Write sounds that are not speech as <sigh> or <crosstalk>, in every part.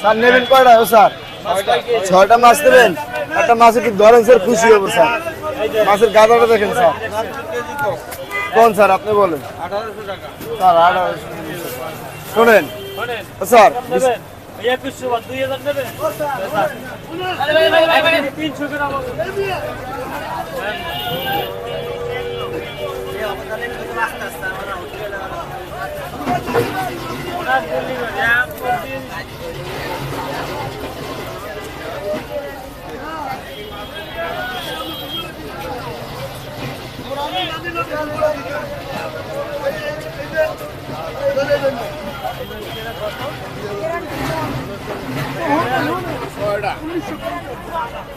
Sir নেবেন কয়টা? ও স্যার। ছয়টা মাছ নেবেন? একটা মাছ একটু ধরেন স্যার খুশি হব স্যার? মাছের গাদাটা দেখেন স্যার। কোন স্যার আপনি বলেন? স্যার আঠারোশো শোনেন। স্যার একুশশো বা দুই হাজার নেবেন? তিনশো গ্রাম হবে। ওনার delivery, এক প্রতিদিন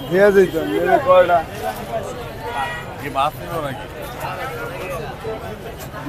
দিয়ে দিত নেবে কয়টা কি মাছ নিল নাকি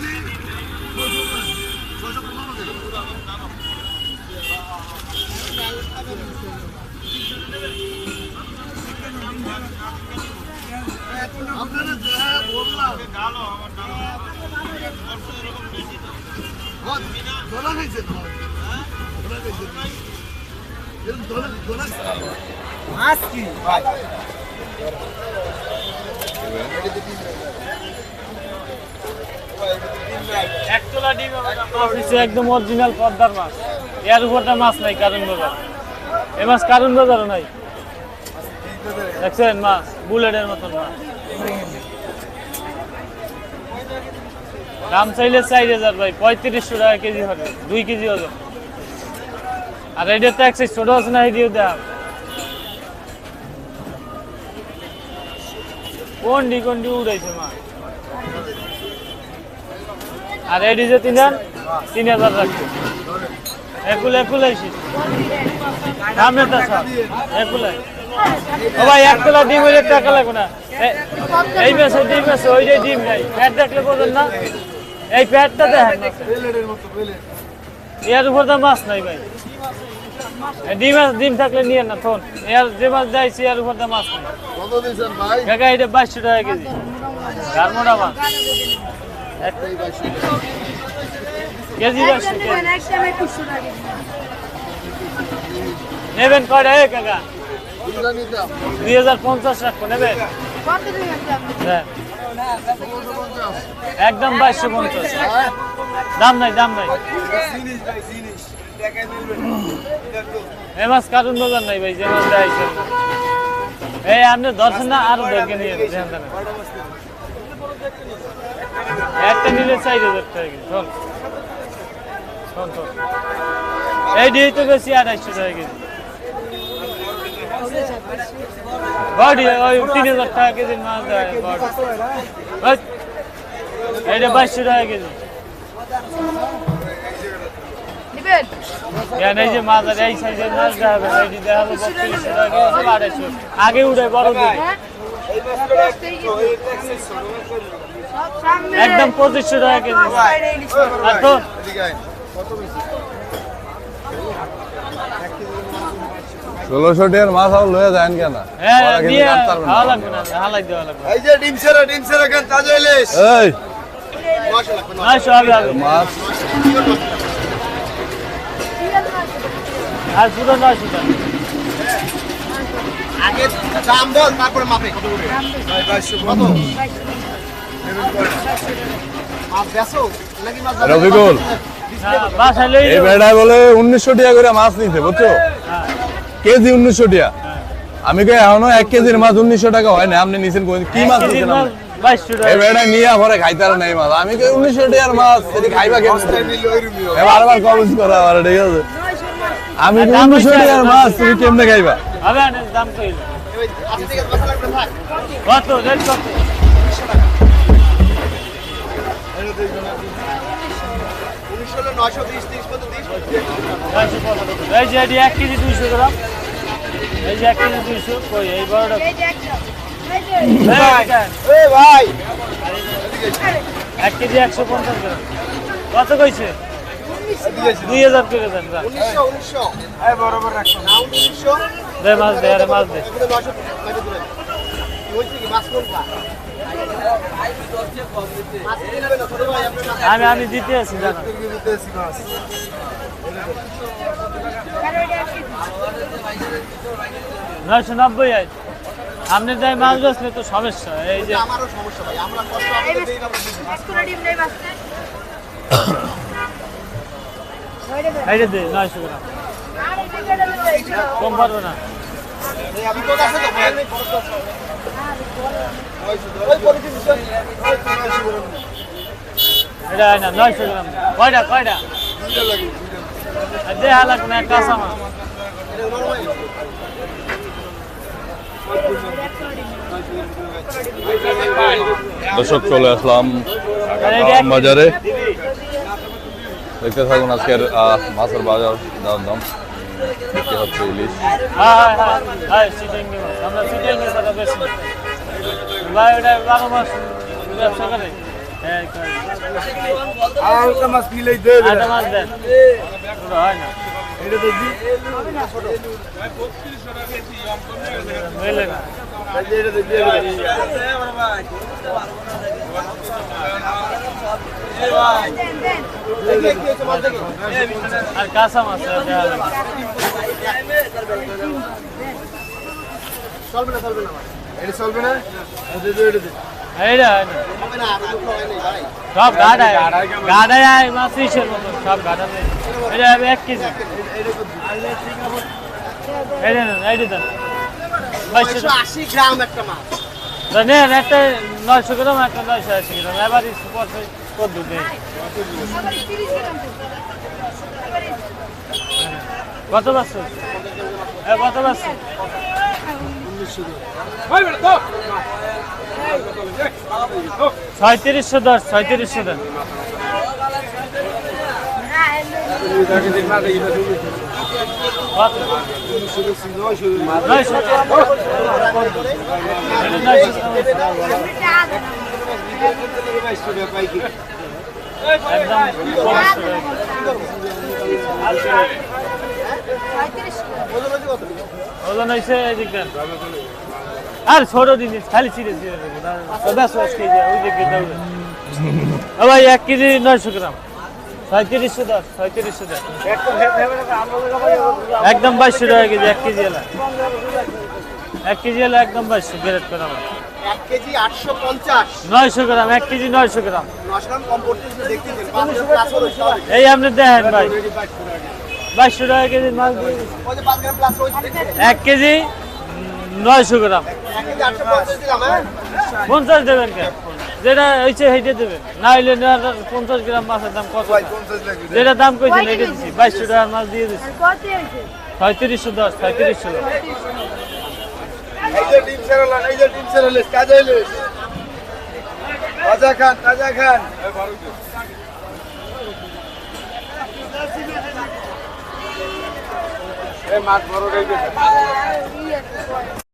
দিয়ে দিত এক তোলা ডিম হবে না, মাছ নিচে একদম অরিজিনাল পদ্মার মাছ। এর উপরটা মাছ নাই, কারণ বাজার। এ মাছ কারণ বাজারও নাই। দেখছেন মাছ, বুলেটের মতন মাছ। দাম চাইলে চার হাজার ভাই, পঁয়ত্রিশশো টাকা কেজি হবে, দুই কেজি হবে আর এটা তো এক size ছোট আছে না এটিও দাম। কোনটি কোনটি উড়াইছে মাছ? আর এডি যে তিন হাজার তিন হাজার রাখছে একুল একুল আইসি দাম এটা সব একুলাই ও ভাই এক তোলা ডিম হইলে টাকা লাগবে না। এই মেসে ডিম আছে ওই যে ডিম নাই। প্যাট দেখলে বোঝেন না। এই প্যাটটা দেখেন না। এর উপর তো মাছ নাই ভাই। ডিম আছে ডিম থাকলে নিয়ে না ফোন এর যে মাছ যাইছি এর উপর তো মাছ নাই। কত দিয়েছেন ভাই? কাকা এটা বাইশশো টাকা কেজি। গারমোটা মাছ। কেজি নেবেন কয়টা? এ কাকা। দুই হাজার পঞ্চাশ রাখব, নেবেন? হ্যাঁ। একদম বাইশশো পঞ্চাশ। দাম নাই দাম নাই। এ মাছ নাই ভাই এই আপনি ধরছেন না, আরও একটা নিলে চার হাজার টাকা কেজি শোন শোন শোন এই দিয়ে তো বেশি আড়াইশো টাকা কেজি। বডি ওই তিন হাজার টাকা কেজির মাছ দেয় বডি। এইটা বাইশশো টাকা কেজি। কেজি আগে উঠে বড় দিন একদম পঁচিশশো টাকা কেজি। আর ষোলোশো টাকার মাছ আবার লয়ে যায় কেন? হ্যাঁ মাছ। আর পুরো নয়শো টাকা। আগে দাম বল তারপরে মাপে। কত করে? রফিকুল। হ্যাঁ, বাসায় লই এই বেড়ায় বলে উনিশশো টাকা করে মাছ নিতে বুঝছ? হ্যাঁ, কেজি উনিশশো টাকা আমি কই এখনও এক কেজির মাছ উনিশশো টাকা হয় না আপনি নিছেন কি মাছ নিছেন এই নিয়ে পরে খাইতে আর নেই মাছ। আমি কই উনিশশো টাকার মাছ খাইবা কেমন? কমেন্ট করা আবার ঠিক আছে? আমি উনিশশো টাকার মাছ তুমি কেমনে খাইবা? হবে না দাম কইল। কত? রেট কত? নয়শো বিশ তিরিশ পর্যন্ত তিরিশ নয়শো পঁচাত্তর এই যে এটি এক কেজি দুইশো গ্রাম। এই যে এক কেজি দুইশো। কই এই বড়টা? ভাই! এক কেজি একশো পঞ্চাশ গ্রাম। কত কইছে? দুই হাজার করে দেন দে মাছ দে আরে মাছ দে। আমি আমি দিতে আছি জানো। নয়শো নব্বই আয়। আপনি তাই মাছ বেচলে তো সমস্যা এই যে আমারও সমস্যা ভাই আমরা কষ্ট <coughs> আমাদের দেই না আমরা বুঝি। এই যে দে নয়শো গ্রাম কম পারবে না। এটা না নয়শো গ্রাম কয়টা কয়টা? দুইটা লাগে দুইটা আর দে হালাক না কাঁচা মাছ দর্শক চলে আসলাম বাজারে। দেখতে থাকুন আজকের মাছের বাজার দাম দাম দেখতে হচ্ছে ইলিশ। হ্যাঁ হ্যাঁ হ্যাঁ সিটিংয়ে মাছ নিলেই দেবে। মাছ দেন। হয় না। আর কাঁচা মাছ চলবে না? চলবে না এটা চলবে না এইটা সব মাছ সব গাডাতে এটা হবে এক কেজি এই দেন এই দেন বাইশশো নয়শো আশি গ্রাম একটা মাছ নেন একটা নয়শো গ্রাম একটা নয়শো আশি গ্রাম এবার পথে কদ্দু নেই কত পাচ্ছ হ্যাঁ কত পাচ্ছ ছয়ত্রিশশো দশ ছয়ত্রিশশো দেন কত? নয়শো এটা নয়শো একদম পঁচিশশো টাকা। ওজন হয়েছে এদিক দেন আর ছোট জিনিস খালি ছিঁড়ে ছিঁড়ে দেবো দশ পাঁচ কেজি ওই দিকে দেবে ও ভাই এক কেজি নয়শো গ্রাম ছয়ত্রিশশো দশ ছয়ত্রিশশো দশ। একদম বাইশশো টাকা কেজি এক কেজি এলা। এক কেজি এলা একদম বাইশশো গ্রেড করা আমার। নয়শো গ্রাম এক কেজি নয়শো গ্রাম। এই আপনি দেখেন ভাই। বাইশশো টাকা কেজি মাছ? এক কেজি নয়শো গ্রাম। হ্যাঁ? পঞ্চাশ দেবেন কেন যেটা হয়েছে সেইটা দেবেন। না হইলে পঞ্চাশ গ্রাম মাছের দাম কত? যেটা দাম কইছেন এটা দিচ্ছি বাইশশো টাকার মাছ দিয়ে দিচ্ছি ছয়ত্রিশশো দশ ছয়ত্রিশশো মাছ বড়